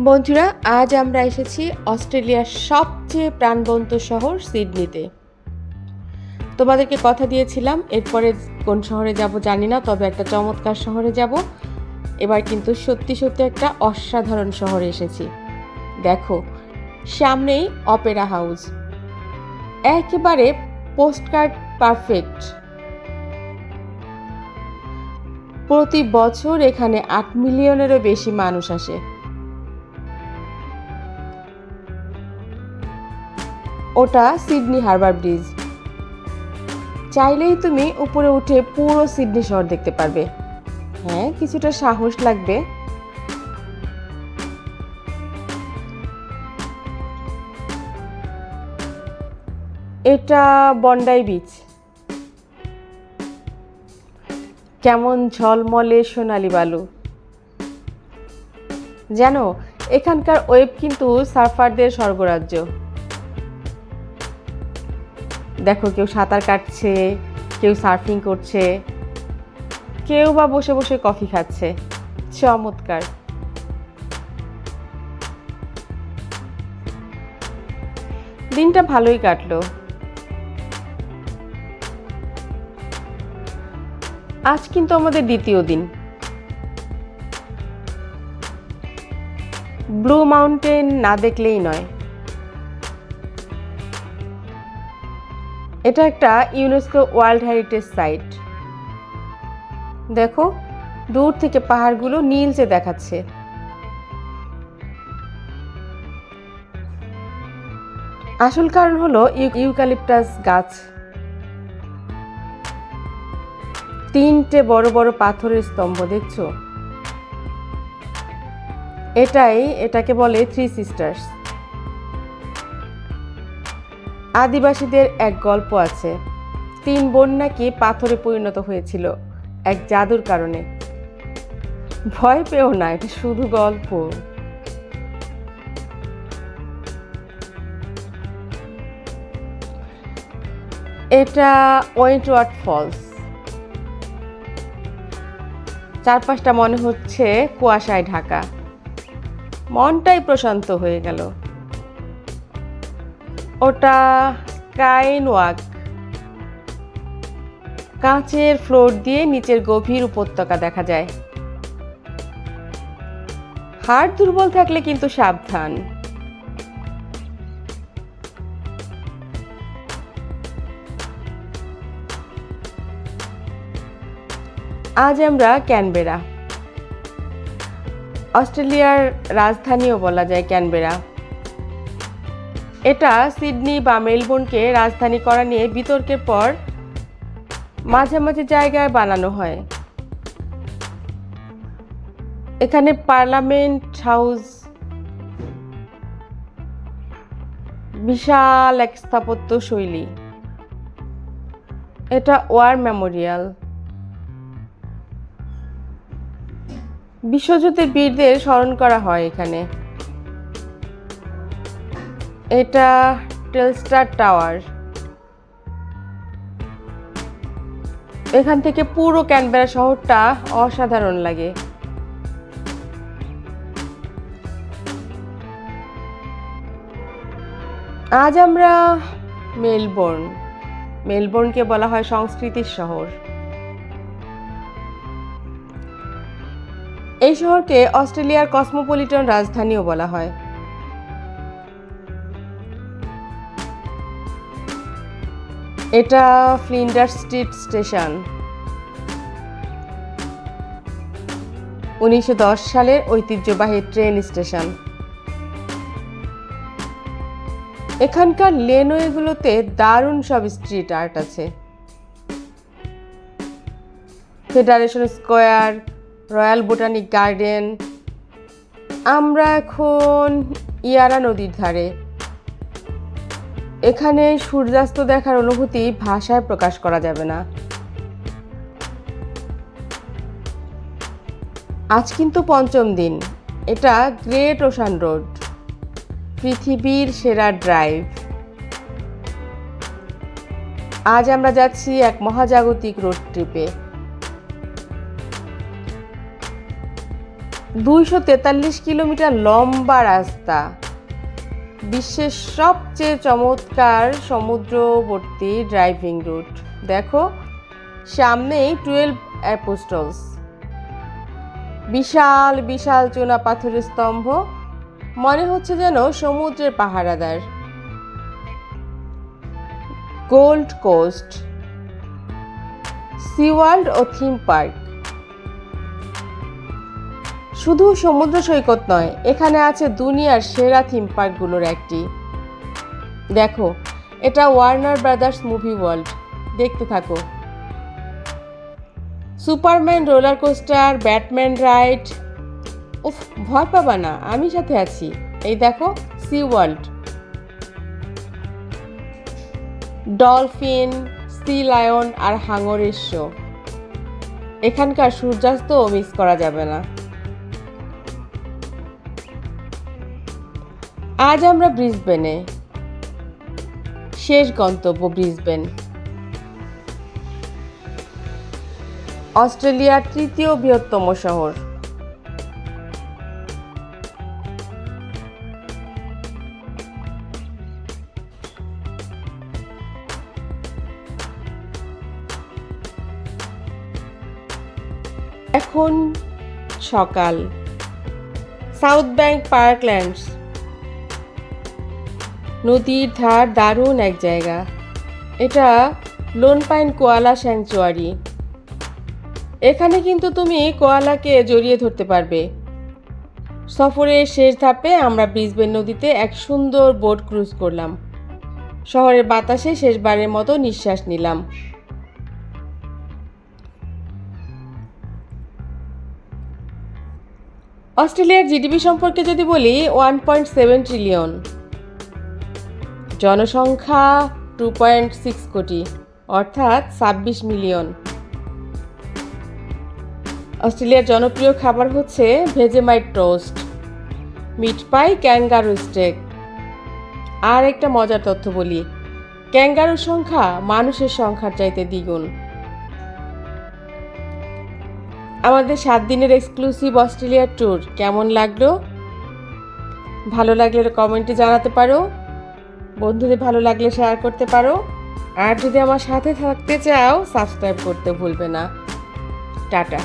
বন্ধুরা, আজ আমরা এসেছি অস্ট্রেলিয়ার সবচেয়ে প্রাণবন্ত শহর সিডনিতে। তোমাদেরকে কথা দিয়েছিলাম, এরপরে কোন শহরে যাব জানি না, তবে একটা চমৎকার শহরে যাব। এবার কিন্তু সত্যি সত্যি একটা অসাধারণ শহরে এসেছি। দেখো, সামনেই অপেরা হাউস। একেবারে পোস্টকার্ড পারফেক্ট। প্রতি বছর এখানে আট মিলিয়নেরও বেশি মানুষ আসে। ওটা সিডনি হারবার ব্রিজ। চাইলেই তুমি উপরে উঠে পুরো সিডনি শহর দেখতে পারবে। হ্যাঁ কিছুটা সাহস লাগবে। এটা বন্ডাই বিচ। কেমন ঝলমলে সোনালি বালু। জানো, এখানকার ওয়েব কিন্তু সার্ফারদের স্বর্গরাজ্য। দেখো কেউ সাঁতার কাটছে, কেউ সার্ফিং করছে, কেউ বা বসে বসে কফি খাচ্ছে। চমৎকার। দিনটা ভালোই কাটলো। আজ কিন্তু আমাদের দ্বিতীয় দিন। ব্লু মাউন্টেন না দেখলেই নয়। এটা একটা ইউনেস্কো ওয়ার্ল্ড হেরিটেজ সাইট দেখো, দূর থেকে পাহাড়গুলো নীলচে দেখাচ্ছে। আসল কারণ হলো ইউ- ইউক্যালিপটাস গাছ। তিনটে বড় বড় পাথরের স্তম্ভ, দেখছ? এটাই এটাকে বলে থ্রি সিস্টার্স আদিবাসীদের এক গল্প আছে। তিন বোন নাকি পাথরে পরিণত হয়েছিল এক জাদুর কারণে। ভয় পেও না, এটা শুধু গল্প। এটা ওয়েন্টওয়ার্ড ফলস। চারপাশটা মনে হচ্ছে কুয়াশায় ঢাকা। মনটাই প্রশান্ত হয়ে গেল। ওটা কাইন ওয়াক। কাঁচের ফ্লোর দিয়ে নিচের গভীর উপত্যকা দেখা যায়। হাড় দুর্বল থাকলে কিন্তু সাবধান। আজ আমরা ক্যানবেরা। অস্ট্রেলিয়ার রাজধানীও বলা যায় ক্যানবেরা। এটা সিডনি বা মেলবোর্নকে রাজধানী করা নিয়ে বিতর্কের পর মাঝে মাঝে জায়গায় বানানো হয়। এখানে পার্লামেন্ট হাউস বিশাল এক স্থাপত্য শৈলী। এটা ওয়ার মেমোরিয়াল। বিশ্বযুদ্ধের বীরদের স্মরণ করা হয় এখানে। এটা টেলস্টার টাওয়ার এখান থেকে পুরো ক্যানবেরা শহরটা অসাধারণ লাগে। আজ আমরা মেলবোর্ন মেলবোর্নকে বলা হয় সংস্কৃতির শহর। এই শহরকে অস্ট্রেলিয়ার কসমোপলিটন রাজধানীও বলা হয়। এটা ফ্লিন্ডার স্ট্রিট স্টেশন। উনিশশো দশ সালের ঐতিহ্যবাহী ট্রেন স্টেশন। এখানকার লেনওয়েগুলোতে দারুণ সব স্ট্রিট আর্ট আছে। Federation square, royal botanic garden. আমরা এখন ইয়ারা নদীর ধারে। এখানে সূর্যাস্ত দেখার অনুভূতি ভাষায় প্রকাশ করা যাবে না। আজ কিন্তু পঞ্চম দিন। এটা গ্রেট ওশান রোড। পৃথিবীর সেরা ড্রাইভ। আজ আমরা যাচ্ছি এক মহাজাগতিক রোড ট্রিপে। দুইশো তেতাল্লিশ কিলোমিটার লম্বা রাস্তা। বিশ্বের সবচেয়ে চমৎকার সমুদ্রবর্তী ড্রাইভিং রুট। দেখো, সামনেই টুয়েলভ অ্যাপোস্টলস। বিশাল বিশাল চুনা পাথরের স্তম্ভ। মনে হচ্ছে যেন সমুদ্রের পাহারাদার। Gold Coast. সি ওয়ার্ল্ড ও থিম পার্ক। শুধু সমুদ্র সৈকত নয়, এখানে আছে দুনিয়ার সেরা থিম পার্কগুলোর একটি। দেখো, এটা ওয়ার্নার ব্রাদার্স মুভি ওয়ার্ল্ড দেখতে থাকো। Superman roller coaster Batman ride উফ, ভয় পাবা না, আমি সাথে আছি। এই দেখো Sea World dolphin sea lion আর হাঙরের শো এখানকার সূর্যাস্তও মিস করা যাবে না। আজ আমরা ব্রিসবেনে। শেষ গন্তব্য ব্রিসবেন। অস্ট্রেলিয়ার তৃতীয় বৃহত্তম শহর। এখন সকাল। South Bank Parklands. নদীর ধার দারুণ এক জায়গা। এটা লোন পাইন কোয়ালা স্যাংচুয়ারি। এখানে কিন্তু তুমি কোয়ালাকে জড়িয়ে ধরতে পারবে। সফরের শেষ ধাপে আমরা ব্রিসবেন নদীতে এক সুন্দর বোট ক্রুজ করলাম। শহরের বাতাসে শেষবারের মতো নিঃশ্বাস নিলাম। অস্ট্রেলিয়ার জিডিপি সম্পর্কে যদি বলি ওয়ান পয়েন্ট সেভেন ট্রিলিয়ন জনসংখ্যা টু পয়েন্ট সিক্স কোটি, অর্থাৎ ছাব্বিশ মিলিয়ন। অস্ট্রেলিয়ার জনপ্রিয় খাবার হচ্ছে Vegemite toast, meat pie, kangaroo steak. আর একটা মজার তথ্য বলি, ক্যাঙ্গারুর সংখ্যা মানুষের সংখ্যার চাইতে দ্বিগুণ। আমাদের সাত দিনের এক্সক্লুসিভ অস্ট্রেলিয়ার ট্যুর কেমন লাগল? ভালো লাগলে কমেন্টে জানাতে পারো। বন্ধুদের ভালো লাগলে শেয়ার করতে পারো। আর যদি আমার সাথে থাকতে চাও সাবস্ক্রাইব করতে ভুলবে না। টাটা।